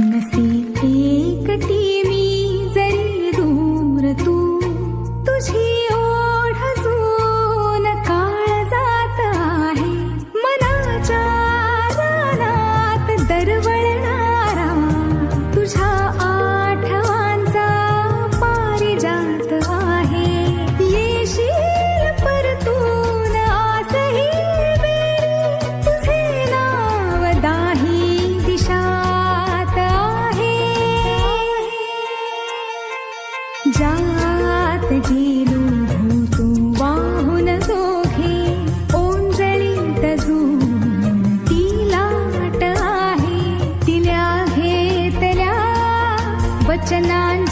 नसीब जात गेलो भूतू वाहून दोघे. ओंजळीत जून ती लाट आहे. तिल्या घेतल्या वचना